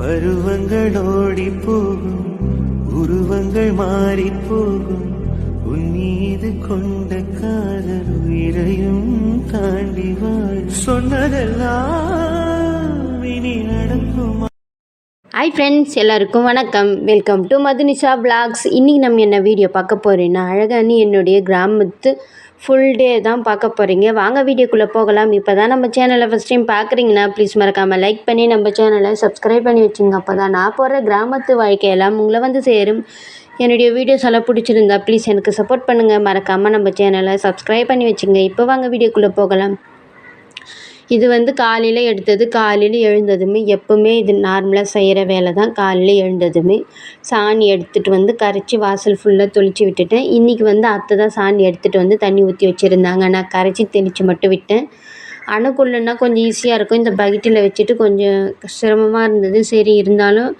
பருவங்கள் ஓடி போகும் உருவங்கள் மாறி போகும் உன் மீது கொண்ட காதல் உயிரையும் தாண்டி வாழ் சொன்னதெல்லாம் இனி நடக்குமா? ஹாய் ஃப்ரெண்ட்ஸ் எல்லாருக்கும் வணக்கம். வெல்கம் டு மதுனிஷா பிளாக்ஸ் இன்றைக்கி நம்ம என்ன வீடியோ பார்க்க போகிறேன்னா அழகானி என்னுடைய கிராமத்து ஃபுல் டே தான் பார்க்க போகிறீங்க வாங்க வீடியோக்குள்ளே போகலாம். இப்போ தான் நம்ம சேனலை ஃபஸ்ட் டைம் பார்க்குறீங்கன்னா ப்ளீஸ் மறக்காமல் லைக் பண்ணி நம்ம சேனலை சப்ஸ்கிரைப் பண்ணி வச்சுங்க. அப்போ தான் நான் போடுற கிராமத்து வாழ்க்கையெல்லாம் உங்களை வந்து சேரும். என்னுடைய வீடியோஸ் எல்லாம் பிடிச்சிருந்தா ப்ளீஸ் எனக்கு சப்போர்ட் பண்ணுங்கள் மறக்காமல் நம்ம சேனலை சப்ஸ்கிரைப் பண்ணி வச்சுங்க. இப்போ வாங்க வீடியோக்குள்ளே போகலாம். இது வந்து காலையில் எடுத்தது காலையில் எழுந்ததுமே எப்போவுமே இது நார்மலாக செய்கிற வேலை தான் காலையில் எழுந்ததுமே சாணி எடுத்துகிட்டு வந்து கரைச்சி வாசல் ஃபுல்லாக தெளித்து விட்டுட்டேன். இன்றைக்கி வந்து அத்தை தான் சாணி எடுத்துகிட்டு வந்து தண்ணி ஊற்றி வச்சுருந்தாங்க. நான் கரைச்சி தெளித்து மட்டும் விட்டேன். அணுக்குள்ளனா கொஞ்சம் ஈஸியாக இருக்கும். இந்த பக்கெட்டில் வச்சுட்டு கொஞ்சம் சிரமமாக இருந்தது. சரி இருந்தாலும்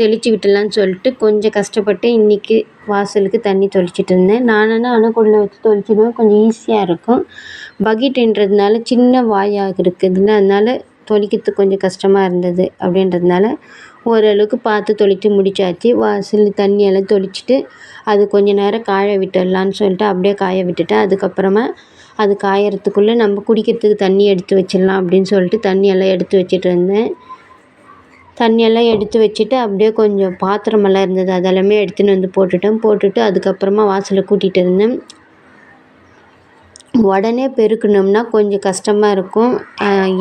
தெளித்து விட்டுலான்னு சொல்லிட்டு கொஞ்சம் கஷ்டப்பட்டு இன்றைக்கி வாசலுக்கு தண்ணி தொளிச்சிட்டு இருந்தேன். நானும் அணுக்குள்ளே வச்சு தொளிச்சிடுவேன். கொஞ்சம் ஈஸியாக இருக்கும். பக்கெட்டுன்றதுனால சின்ன வாயாக இருக்குதுல்ல அதனால் தொளிக்கிறதுக்கு கொஞ்சம் கஷ்டமாக இருந்தது அப்படின்றதுனால ஓரளவுக்கு பார்த்து தொளித்து முடிச்சாச்சு. வாசல் தண்ணியெல்லாம் தொளிச்சிட்டு அது கொஞ்ச நேரம் காய விட்டுடலான்னு சொல்லிட்டு அப்படியே காய விட்டுட்டேன் அதுக்கப்புறமா அது காயறதுக்குள்ளே நம்ம குடிக்கிறதுக்கு தண்ணி எடுத்து வச்சிடலாம் அப்படின்னு சொல்லிட்டு தண்ணியெல்லாம் எடுத்து வச்சிட்டு இருந்தேன். தண்ணியெல்லாம் எடுத்து வச்சுட்டு அப்படியே கொஞ்சம் பாத்திரமெல்லாம் இருந்தது. அதெல்லாமே எடுத்துன்னு வந்து போட்டுட்டேன். போட்டுட்டு அதுக்கப்புறமா வாசலை கூட்டிகிட்டு இருந்தேன். உடனே பெருக்கணும்னா கொஞ்சம் கஷ்டமாக இருக்கும்.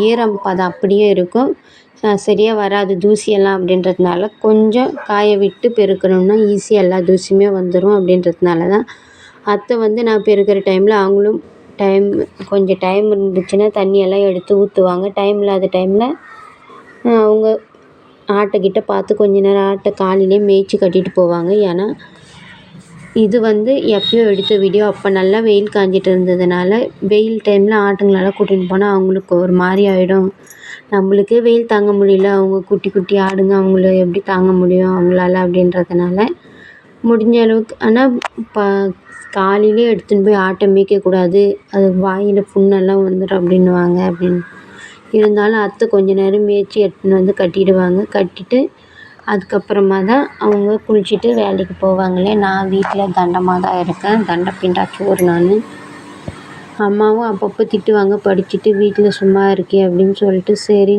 ஈரம் பதம் அப்படியே இருக்கும். சரியாக வராது தூசியெல்லாம் அப்படின்றதுனால கொஞ்சம் காய விட்டு பெருக்கணும்னா ஈஸியாக எல்லா தூசியுமே வந்துடும் அப்படின்றதுனால தான். அத்தை வந்து நான் பெருக்கிற டைமில் அவங்களும் டைம் கொஞ்சம் டைம் இருந்துச்சுன்னா தண்ணியெல்லாம் எடுத்து ஊற்றுவாங்க டைம் இல்லாத டைமில் அவங்க ஆட்டைக்கிட்ட பார்த்து கொஞ்ச நேரம் ஆட்டை காலையிலே மேய்ச்சி கட்டிட்டு போவாங்க. ஏன்னா இது வந்து எப்பயோ எடுத்த வீடியோ அப்போ நல்லா வெயில் காஞ்சிட்டு இருந்ததுனால வெயில் டைமில் ஆட்டுங்களெல்லாம் கூட்டின்னு போனால் அவங்களுக்கு ஒரு மாதிரி ஆகிடும் நம்மளுக்கே வெயில் தாங்க முடியல. அவங்க குட்டி குட்டி ஆடுங்க அவங்கள எப்படி தாங்க முடியும் அவங்களால அப்படின்றதுனால முடிஞ்ச அளவுக்கு. ஆனால் இப்போ காலையிலே எடுத்துன்னு போய் ஆட்டை மேய்க்கக்கூடாது. அது வாயில் புண்ணெல்லாம் வந்துடும் அப்படின்னுவாங்க அப்படின்னு. இருந்தாலும் அத்தை கொஞ்ச நேரம் மேய்ச்சி எடுத்துன்னு வந்து கட்டிடுவாங்க. கட்டிட்டு அதுக்கப்புறமா தான் அவங்க குளிச்சுட்டு வேலைக்கு போவாங்களே. நான் வீட்டில் தண்டமாக தான் இருக்கேன். தண்டை பிண்டா சோறு நான். அம்மாவும் அப்பப்போ திட்டுவாங்க. படிச்சுட்டு வீட்டில் சும்மா இருக்கே அப்படின்னு சொல்லிட்டு சரி.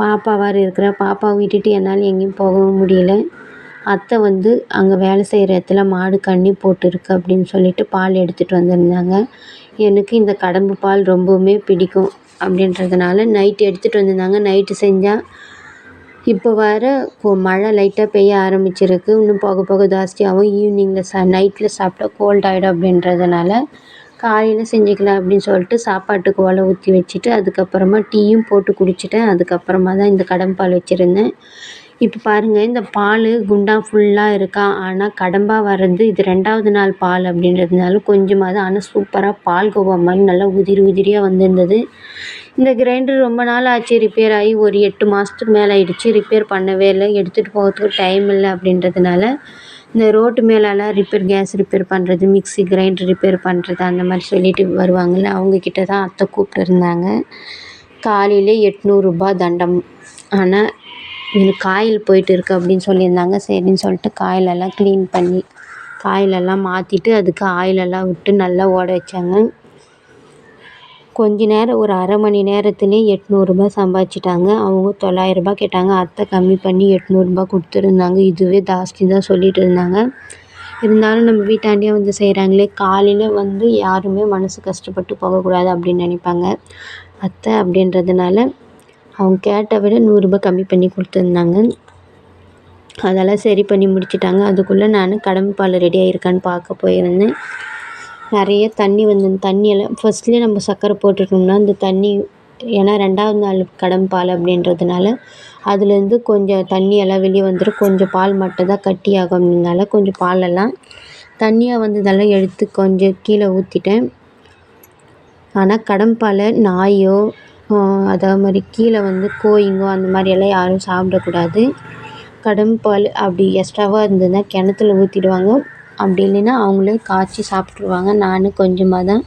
பாப்பா வேறு இருக்கிறா. பாப்பாவை விட்டுட்டு என்னால் எங்கேயும் போகவும் முடியல. அத்தை வந்து அங்கே வேலை செய்கிற இடத்துல மாடு கண்ணி போட்டுருக்கு அப்படின்னு சொல்லிட்டு பால் எடுத்துகிட்டு வந்திருந்தாங்க. எனக்கு இந்த கடம்பு பால் ரொம்பவுமே பிடிக்கும். அப்படின்றதுனால நைட்டு எடுத்துகிட்டு வந்திருந்தாங்க. நைட்டு செஞ்சால் இப்போ வர கொ மழை லைட்டாக பெய்ய ஆரம்பிச்சிருக்கு. இன்னும் போக போக ஜாஸ்தியாகும் ஈவினிங்கில் ச நைட்டில் சாப்பிட்டா கோல்ட் ஆகிடும் அப்படின்றதுனால காலையில் செஞ்சுக்கலாம் அப்படின்னு சொல்லிட்டு சாப்பாட்டுக்கு ஒலை ஊற்றி வச்சுட்டு அதுக்கப்புறமா டீயும் போட்டு குடிச்சிட்டேன். அதுக்கப்புறமா தான் இந்த கடம்பால் வச்சுருந்தேன். இப்போ பாருங்கள் இந்த பால் குண்டா ஃபுல்லாக இருக்கா? ஆனால் கடம்பாக வர்றது இது ரெண்டாவது நாள் பால் அப்படின்றதுனால கொஞ்சமாக தான் ஆனால் சூப்பராக பால் கோவா மாதிரி நல்லா உதிரி உதிரியாக வந்திருந்தது. இந்த கிரைண்டர் ரொம்ப நாள் ஆச்சு ரிப்பேர் ஆகி ஒரு எட்டு மாதத்துக்கு மேலே ஆகிடுச்சு ரிப்பேர் பண்ணவே இல்லை. எடுத்துகிட்டு போகிறதுக்கு டைம் இல்லை அப்படின்றதுனால இந்த ரோட்டு மேலெல்லாம் ரிப்பேர் கேஸ் ரிப்பேர் பண்ணுறது மிக்ஸி கிரைண்டர் ரிப்பேர் பண்ணுறது அந்த மாதிரி சொல்லிட்டு வருவாங்கள்ல அவங்கக்கிட்ட தான் அத்தை கூப்பிட்டுருந்தாங்க காலையிலே எட்நூறுரூபா தண்டம். ஆனால் எனக்கு காயில் போயிட்டு இருக்கு அப்படின்னு சொல்லியிருந்தாங்க. சரின்னு சொல்லிட்டு காயிலெல்லாம் க்ளீன் பண்ணி காயிலெல்லாம் மாற்றிட்டு அதுக்கு ஆயிலெல்லாம் விட்டு நல்லா ஓட வச்சாங்க. கொஞ்ச நேரம் ஒரு அரை மணி நேரத்துலேயே எட்நூறுபா சம்பாதிச்சிட்டாங்க. அவங்க தொள்ளாயிரரூபா கேட்டாங்க. அத்தை கம்மி பண்ணி எட்நூறுபா கொடுத்துருந்தாங்க. இதுவே ஜாஸ்தி தான் சொல்லிட்டு இருந்தாங்க. இருந்தாலும் நம்ம வீட்டாண்டே வந்து செய்கிறாங்களே காலையில் வந்து யாருமே மனசு கஷ்டப்பட்டு போகக்கூடாது அப்படின்னு நினைப்பாங்க. அத்தை அப்படின்றதுனால அவங்க கேட்ட விட நூறுரூபா கம்மி பண்ணி கொடுத்துருந்தாங்க. அதெல்லாம் சரி பண்ணி முடிச்சிட்டாங்க. அதுக்குள்ளே நான் கடம்பு பால் ரெடி ஆகிருக்கான்னு பார்க்க போயிருந்தேன். நிறைய தண்ணி வந்து தண்ணியெல்லாம் ஃபஸ்ட்லேயே நம்ம சர்க்கரை போட்டுட்டோம்னா அந்த தண்ணி ஏன்னா ரெண்டாவது நாள் கடம்பு பால் அப்படின்றதுனால அதுலேருந்து கொஞ்சம் தண்ணியெல்லாம் வெளியே வந்துடும் கொஞ்சம் பால் மட்டும் தான் கட்டி ஆகும்னால கொஞ்சம் பாலெல்லாம் தண்ணியாக வந்ததெல்லாம் எடுத்து கொஞ்சம் கீழே ஊற்றிட்டேன் ஆனால் கடம்பால் நாயோ அதே மாதிரி கீழே வந்து கோழிங்கோ அந்த மாதிரியெல்லாம் யாரும் சாப்பிடக்கூடாது. கடம்பால் அப்படி எக்ஸ்ட்ராவாக இருந்ததுன்னா கிணத்துல ஊற்றிடுவாங்க அப்படி இல்லைன்னா அவங்களே காய்ச்சி சாப்பிட்ருவாங்க நான் கொஞ்சமாக தான்.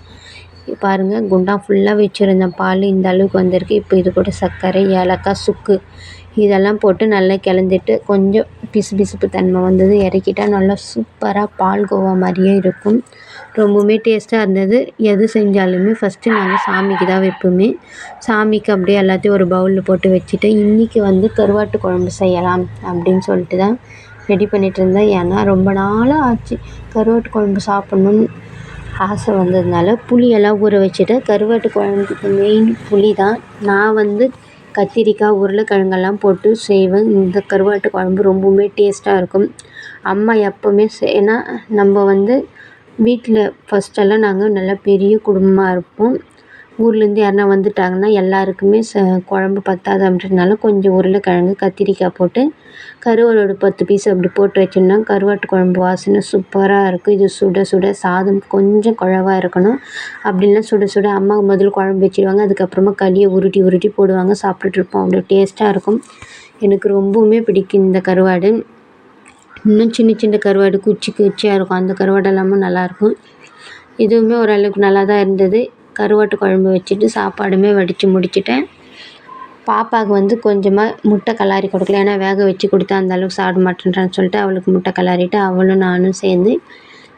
பாருங்கள் குண்டா ஃபுல்லாக வச்சுருந்தேன் பால் இந்த அளவுக்கு வந்திருக்கு. இப்போ இது கூட சர்க்கரை ஏலக்காய் சுக்கு இதெல்லாம் போட்டு நல்லா கிளந்துட்டு கொஞ்சம் பிசு பிசுப்பு தன்மை வந்தது. இறக்கிட்டா நல்லா சூப்பராக பால்கோவா மாதிரியே இருக்கும். ரொம்பவுமே டேஸ்ட்டாக இருந்தது. எது செஞ்சாலுமே ஃபஸ்ட்டு நாங்கள் சாமிக்கு தான் வைப்போமே. சாமிக்கு அப்படியே எல்லாத்தையும் ஒரு பவுலில் போட்டு வச்சுட்டு இன்றைக்கி வந்து கருவாட்டு குழம்பு செய்யலாம் அப்படின்னு சொல்லிட்டு தான் ரெடி பண்ணிகிட்டு இருந்தேன். ஏன்னா ரொம்ப நாளாக ஆச்சு கருவாட்டு குழம்பு சாப்பிட்ணுன்னு ஆசை வந்ததுனால புளியெல்லாம் ஊற வச்சுட்டு கருவாட்டு குழம்புக்கு மெயின் புளி தான். நான் வந்து கத்திரிக்காய் உருளைக்கிழங்கெல்லாம் போட்டு செய்வேன். இந்த கருவாட்டு குழம்பு ரொம்பவுமே டேஸ்ட்டாக இருக்கும். அம்மா எப்போவுமே ஏன்னா நம்ம வந்து வீட்டில் ஃபஸ்ட்டெல்லாம் நாங்கள் நல்லா பெரிய குடும்பமாக இருப்போம். ஊர்லேருந்து யாருனா வந்துட்டாங்கன்னா எல்லாருக்குமே ச குழம்பு பத்தாது அப்படின்றதுனால கொஞ்சம் உருளைக்கிழங்கு கத்திரிக்காய் போட்டு கருவாடோட பத்து பீஸ் அப்படி போட்டு வச்சோம்னா கருவாட்டு குழம்பு வாசனை சூப்பராக இருக்கும். இது சுட சுட சாதம் கொஞ்சம் குழவா இருக்கணும். அப்படின்னா சுட சுட அம்மா முதல்ல குழம்பு வச்சிடுவாங்க அதுக்கப்புறமா களியை உருட்டி உருட்டி போடுவாங்க. சாப்பிட்டுட்ருப்போம் அவ்வளோ டேஸ்ட்டாக இருக்கும். எனக்கு ரொம்பவுமே பிடிக்கும் இந்த கருவாடு. இன்னும் சின்ன சின்ன கருவாடு குச்சி குச்சியாக இருக்கும். அந்த கருவாடு எல்லாமும் நல்லாயிருக்கும் இதுவுமே ஓரளவுக்கு நல்லா தான் இருந்தது. கருவாட்டு குழம்பு வச்சுட்டு சாப்பாடுமே வடித்து முடிச்சுட்டேன். பாப்பாவுக்கு வந்து கொஞ்சமாக முட்டை கலாரி கொடுக்கல. ஏன்னா வேக வச்சு கொடுத்தா அந்தளவுக்கு சாப்பிட மாட்டேன்றான்னு சொல்லிட்டு அவளுக்கு முட்டை கலாரிட்டு அவளும் நானும் சேர்ந்து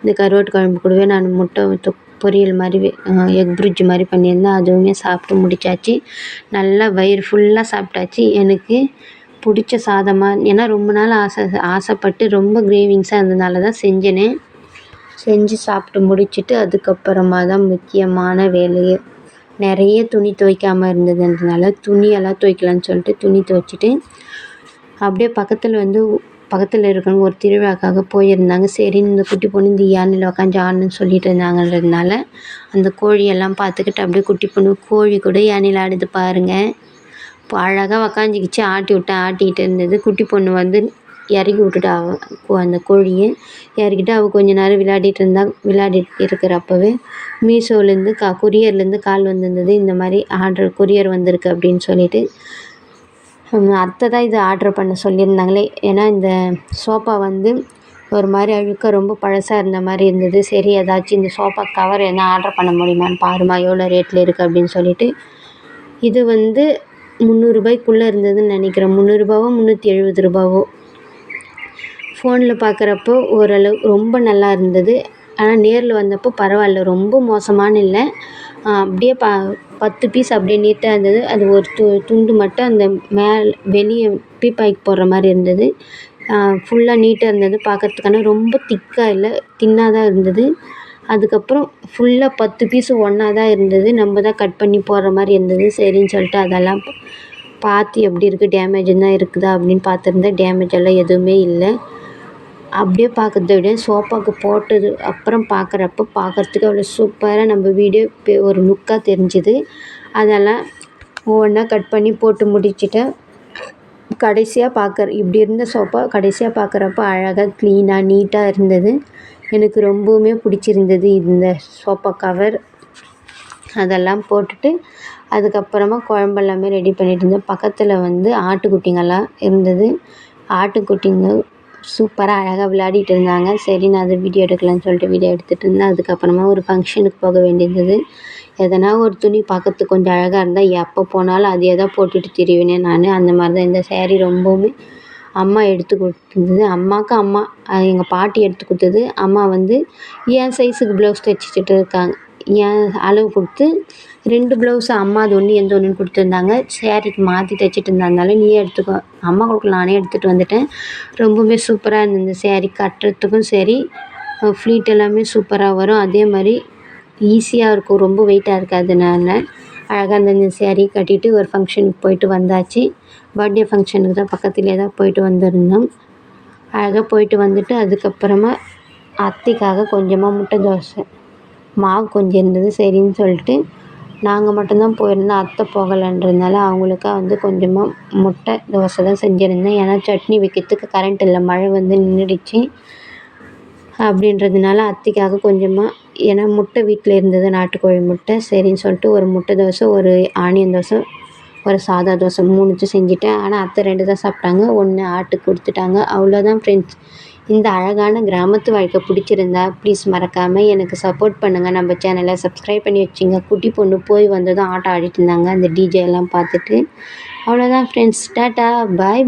இந்த கருவாட்டு குழம்பு கூடவே நான் முட்டை பொரியல் மாதிரி எக் பிரிட்ஜ் மாதிரி பண்ணியிருந்தேன் அதுவுமே சாப்பிட்டு முடிச்சாச்சு. நல்லா வயிறு ஃபுல்லாக சாப்பிட்டாச்சு. எனக்கு பிடிச்ச சாதமாக ஏன்னா ரொம்ப நாள் ஆசை ஆசைப்பட்டு ரொம்ப கிரேவிங்ஸாக இருந்ததுனால தான் செஞ்சேனே. செஞ்சு சாப்பிட்டு முடிச்சுட்டு அதுக்கப்புறமா தான் முக்கியமான வேலையே. நிறைய துணி துவைக்காமல் இருந்ததுன்றதுனால துணியெல்லாம் துவைக்கலான்னு சொல்லிட்டு துணி துவைச்சிட்டு அப்படியே பக்கத்தில் வந்து பக்கத்தில் இருக்கிறவங்க ஒரு திருவிழாக்காக போயிருந்தாங்க. சரின்னு இந்த குட்டி பொண்ணு இந்த யானையில் உக்காந்து ஆடணும்னு சொல்லிட்டு இருந்தாங்கன்றதுனால அந்த கோழியெல்லாம் பார்த்துக்கிட்டு அப்படியே குட்டி பொண்ணு கோழி கூட யானையில் ஆடுது பாருங்கள் இப்போ அழகாக உக்காஞ்சிக்கிச்சு ஆட்டி விட்டேன். ஆட்டிக்கிட்டு இருந்தது. குட்டி பொண்ணு வந்து இறக்கி விட்டுட்டா அவள் அந்த கோழியை இறக்கிட்டு அவள் கொஞ்ச நேரம் விளையாடிட்டு இருந்தா விளையாடிட்டு இருக்கிறப்பவே மீஷோலேருந்து கா கொரியர்லேருந்து கால் வந்திருந்தது இந்த மாதிரி ஆர்டர் கொரியர் வந்திருக்கு அப்படின்னு சொல்லிட்டு. அத்தை தான் இது ஆர்டர் பண்ண சொல்லியிருந்தாங்களே. ஏன்னா இந்த சோஃபா வந்து ஒரு மாதிரி அழுக்க ரொம்ப பழசாக இருந்த மாதிரி இருந்தது. சரி ஏதாச்சும் இந்த சோஃபா கவர் எதனா ஆர்டர் பண்ண முடியுமான்னு பாருமா எவ்வளோ ரேட்டில் இருக்குது அப்படின்னு சொல்லிட்டு. இது வந்து முந்நூறுபாய்க்குள்ளே இருந்ததுன்னு நினைக்கிறேன். முந்நூறுரூபாவோ முந்நூற்றி எழுபது ரூபாவோ. ஃபோனில் பார்க்குறப்போ ஓரளவு ரொம்ப நல்லா இருந்தது. ஆனால் நேரில் வந்தப்போ பரவாயில்ல ரொம்ப மோசமானு இல்லை. அப்படியே ப பத்து பீஸ் அப்படியே நீட்டாக இருந்தது. அது ஒரு து துண்டு மட்டும் அந்த மேல் வெளியே பீப்பாய்க்கு போடுற மாதிரி இருந்தது. ஃபுல்லாக நீட்டாக இருந்தது. பார்க்கறதுக்கான ரொம்ப திக்காக இல்லை தின்னாக தான் இருந்தது. அதுக்கப்புறம் ஃபுல்லாக பத்து பீஸு ஒன்றா தான் இருந்தது. நம்ம தான் கட் பண்ணி போடுற மாதிரி இருந்தது. சரின்னு சொல்லிட்டு அதெல்லாம் பார்த்து எப்படி இருக்குது டேமேஜ் தான் இருக்குதா? அப்படின்னு பார்த்துருந்தேன். டேமேஜ் எல்லாம் எதுவுமே இல்லை. அப்படியே பார்க்கறத விட சோஃபாவுக்கு போட்டது அப்புறம் பார்க்குறப்ப பார்க்கறதுக்கு அவ்வளோ சூப்பராக நம்ம வீடியோ ஒரு லுக்காக தெரிஞ்சுது. அதெல்லாம் ஒவ்வொன்றா கட் பண்ணி போட்டு முடிச்சுட்டேன் கடைசியாக பார்க்குற இப்படி இருந்த சோஃபா கடைசியாக பார்க்குறப்ப அழகாக க்ளீனாக நீட்டாக இருந்தது. எனக்கு ரொம்பவுமே பிடிச்சிருந்தது இந்த சோஃபா கவர். அதெல்லாம் போட்டுட்டு அதுக்கப்புறமா குழம்பு எல்லாமே ரெடி பண்ணிட்டு இருந்தேன். பக்கத்தில் வந்து ஆட்டுக்குட்டிங்கெல்லாம் இருந்தது. ஆட்டுக்குட்டிங்க சூப்பராக அழகாக விளையாடிட்டு இருந்தாங்க. சரி நான் அதை வீடியோ எடுக்கலான்னு சொல்லிட்டு வீடியோ எடுத்துகிட்டு இருந்தேன். அதுக்கப்புறமா ஒரு ஃபங்க்ஷனுக்கு போக வேண்டியிருந்தது. எதனா ஒரு துணி பார்க்கறதுக்கு கொஞ்சம் அழகாக இருந்தால் எப்போ போனாலும் அதையே தான் போட்டுட்டு திரிவேனே நான். அந்த மாதிரி தான் இந்த சேரீ ரொம்பவுமே அம்மா எடுத்து கொடுத்துருந்தது அம்மாவுக்கு அம்மா எங்கள் பாட்டி எடுத்து கொடுத்தது. அம்மா வந்து என் சைஸுக்கு ப்ளவுஸ் தைச்சிட்டு இருக்காங்க. என் அளவு கொடுத்து ரெண்டு ப்ளவுஸு அம்மா அது ஒன்று எந்த ஒன்றுன்னு கொடுத்துருந்தாங்க. சேரீக்கு மாற்றி தைச்சிட்டு இருந்தாலும் நீயே எடுத்துக்கோ. அம்மா கொடுக்கல நானே எடுத்துகிட்டு வந்துட்டேன். ரொம்பவுமே சூப்பராக இருந்தது இந்த சேரீ கட்டுறதுக்கும் சரி ஃப்ளீட் எல்லாமே சூப்பராக வரும். அதே மாதிரி ஈஸியாக இருக்கும். ரொம்ப வெயிட்டாக இருக்காதனால அழகாக அந்த சேரீ கட்டிட்டு ஒரு ஃபங்க்ஷனுக்கு போயிட்டு வந்தாச்சு. பர்த்டே ஃபங்க்ஷனுக்கு தான் பக்கத்துலேயே தான் போயிட்டு வந்திருந்தோம். அழகாக போயிட்டு வந்துட்டு அதுக்கப்புறமா அத்தைக்காக கொஞ்சமாக முட்டை தோசை. மாவு கொஞ்சம் இருந்தது சரின்னு சொல்லிட்டு நாங்கள் மட்டும்தான் போயிருந்தோம். அத்தை போகலைன்றதுனால அவங்களுக்காக வந்து கொஞ்சமாக முட்டை தோசை தான் செஞ்சுருந்தேன் ஏன்னா சட்னி வைக்கிறதுக்கு கரண்ட் இல்லை. மழை வந்து நின்றுடுச்சு. அப்படின்றதுனால அத்தைக்காக கொஞ்சமாக ஏன்னா முட்டை வீட்டில் இருந்தது நாட்டுக்கோழி முட்டை. சரின்னு சொல்லிட்டு ஒரு முட்டை தோசை ஒரு ஆனியன் தோசை ஒரு சாதா தோசை மூணுத்தையும் செஞ்சுட்டேன். ஆனால் அத்தை ரெண்டு தான் சாப்பிட்டாங்க. ஒன்று ஆட்டுக்கு கொடுத்துட்டாங்க. அவ்வளோதான் ஃப்ரெண்ட்ஸ் இந்த அழகான கிராமத்து வாழ்க்கை பிடிச்சிருந்தா ப்ளீஸ் மறக்காமல் எனக்கு சப்போர்ட் பண்ணுங்கள் நம்ம சேனலை சப்ஸ்கிரைப் பண்ணி வச்சுங்க. குட்டி பொண்ணு போய் வந்ததும் ஆட்டம் ஆடிட்டு இருந்தாங்க. அந்த டிஜே எல்லாம் பார்த்துட்டு. அவ்வளோதான் ஃப்ரெண்ட்ஸ் டாட்டா. பாய்